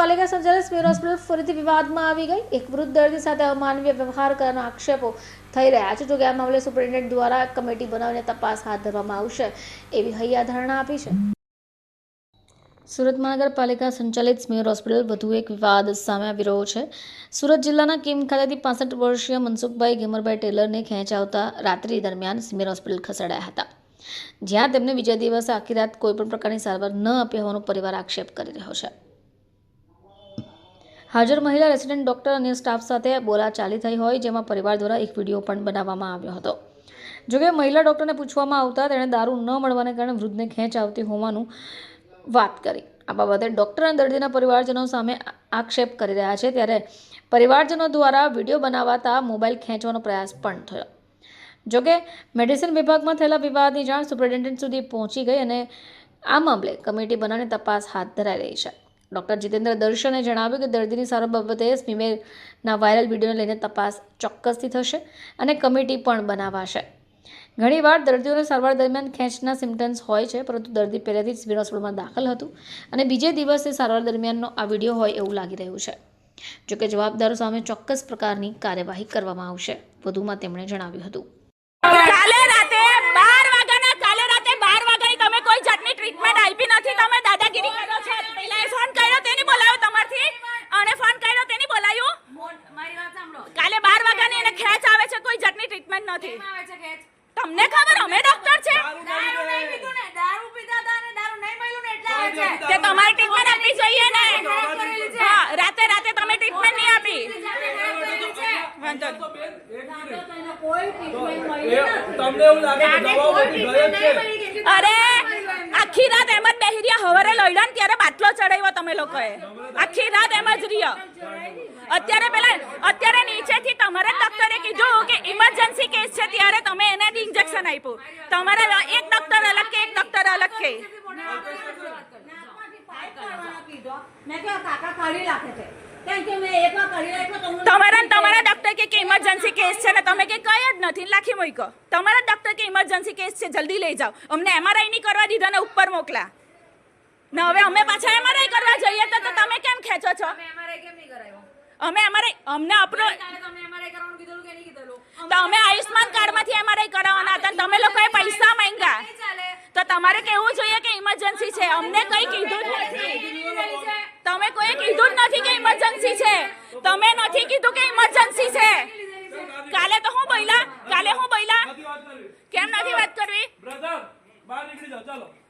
પાલિકા સંચાલિત સ્મીર હોસ્પિટલ ફરીથી વિવાદમાં આવી ગઈ. એક વૃદ્ધ દર્દી સાથે અમાનવીય વ્યવહાર કરવાના આક્ષેપો થઈ રહ્યા છે. જોકે આ મામલે સુપ્રિન્ટેન્ડન્ટ દ્વારા કમિટી બનાવીને તપાસ હાથ ધરવામાં આવશે એવી હૈયા ધારણા આપી છે. સુરત મહાનગરપાલિકા સંચાલિત સ્મીર હોસ્પિટલ વધુ એક વિવાદ સામે આવી રહ્યો છે. સુરત જિલ્લાના કિમ ખાતેથી પાસઠ વર્ષીય મનસુખભાઈ ગેમરભાઈ ટેલરને ખેંચ આવતા રાત્રિ દરમિયાન સ્મીર હોસ્પિટલ ખસેડાયા હતા. જ્યાં તેમને બીજા દિવસે આખી રાત કોઈપણ પ્રકારની સારવાર ન આપી હોવાનો પરિવાર આક્ષેપ કરી રહ્યો છે. હાજર મહિલા રેસિડેન્ટ ડોક્ટર અને સ્ટાફ સાથે બોલાચાલી થઈ હોય, જેમાં પરિવાર દ્વારા એક વીડિયો પણ બનાવવામાં આવ્યો હતો. જોકે મહિલા ડોક્ટરને પૂછવામાં આવતા તેણે દારૂ ન મળવાને કારણે વૃદ્ધને ખેંચ આવતી હોવાનું વાત કરી. આ બાબતે ડોક્ટર અને દર્દીના પરિવારજનો સામે આક્ષેપ કરી રહ્યા છે. ત્યારે પરિવારજનો દ્વારા વીડિયો બનાવાતા મોબાઈલ ખેંચવાનો પ્રયાસ પણ થયો. જોકે મેડિસિન વિભાગમાં થયેલા વિવાદની જાણ સુપ્રિન્ટેન્ડન્ટ સુધી પહોંચી ગઈ અને આ મામલે કમિટી બનાવીને તપાસ હાથ ધરાઈ રહી છે. ડૉક્ટર જીતેન્દ્ર દર્શને જણાવ્યું કે દર્દીની સારવાર બાબતે સ્મીમેરના વાયરલ વિડીયોને લઈને તપાસ ચોક્કસથી થશે અને કમિટી પણ બનાવાશે. ઘણીવાર દર્દીઓને સારવાર દરમિયાન ખેંચના સિમ્ટમ્સ હોય છે, પરંતુ દર્દી પહેલેથી જ સિવિલ હોસ્પિટલમાં દાખલ હતું અને બીજે દિવસે સારવાર દરમિયાનનો આ વીડિયો હોય એવું લાગી રહ્યું છે. જોકે જવાબદારો સામે ચોક્કસ પ્રકારની કાર્યવાહી કરવામાં આવશે, વધુમાં તેમણે જણાવ્યું હતું કાલે રાતે બાર વાગ્યાના કાલે રાતે બાર વાગ્યાની તમે કોઈ જાતની ટ્રીટમેન્ટ આપી નથી તમે દાદાગીરી કરો છો પેલા ફોન કર્યો તેની બોલાવ્યો તમારથી અને ફોન કર્યો તેની બોલાવ્યું મારી વાત સાંભળો કાલે બાર વાગ્યાની એને ખેંચ આવે છે કોઈ જાતની નથી? તમને ખબર? અમે ડોક્ટર છે. દારૂ નહીં પીધું ને દારૂ પીધા હતા અને દારૂ નહીં મળ્યું ને એટલે આવે છે. તે તમારી ટ્રીટમેન્ટ આપવી જોઈએ ને. હા રાતે રાતે તમે ટ્રીટમેન્ટ નહીં આપી. અરે. આખી રાત એમ જ બેહી રહ્યા. હવારે લડ્યા ને ત્યારે બાટલો ચડાવ્યો તમે લોકોએ. આખી રાત એમ જ રહ્યા. અત્યારે પેલા અત્યારે તમારા ડોક્ટરે કીધું કે ઇમરજન્સી કેસ છે ત્યારે તમે એને ઇન્જેક્શન આપ્યું. તમારા એક ડોક્ટર અલગ કે એક ડોક્ટર અલગ કે? તમારા તમારા ડોક્ટર કે ઇમરજન્સી કેસ છે ને તમે કે કઈ જ નથી લાખી મૂકો. તમારા ડોક્ટર કે ઇમરજન્સી કેસ છે જલ્દી લઈ જાઓ. અમને એમઆરઆઈ ની કરવા દીધા ને ઉપર મોકલા. ને હવે અમે પાછા એમઆરઆઈ કરવા જઈએ તો તમે કેમ ખેંચો છો? અમે અમારે અમને આપણો કાલે તમને MRI કરવાનું કીધેલું કે નહીં કીધેલું? તો અમે આયુષ્માન કાર્ડમાંથી એમઆરઆઈ કરાવવાના હતા. તમે લોકોએ પૈસા માંગ્યા. તો તમારે કેવું જોઈએ કે ઇમરજન્સી છે. અમને કઈ કીધું તમે કોઈ કીધું જ નથી કે ઇમરજન્સી છે. તમે નથી કીધું કે ઇમરજન્સી છે. કાલે તો હું બોલ્યા? કાલે હું બોલ્યા? કેમ નથી વાત કરવી? બ્રધર, બહાર નીકળી જાઓ. ચાલો.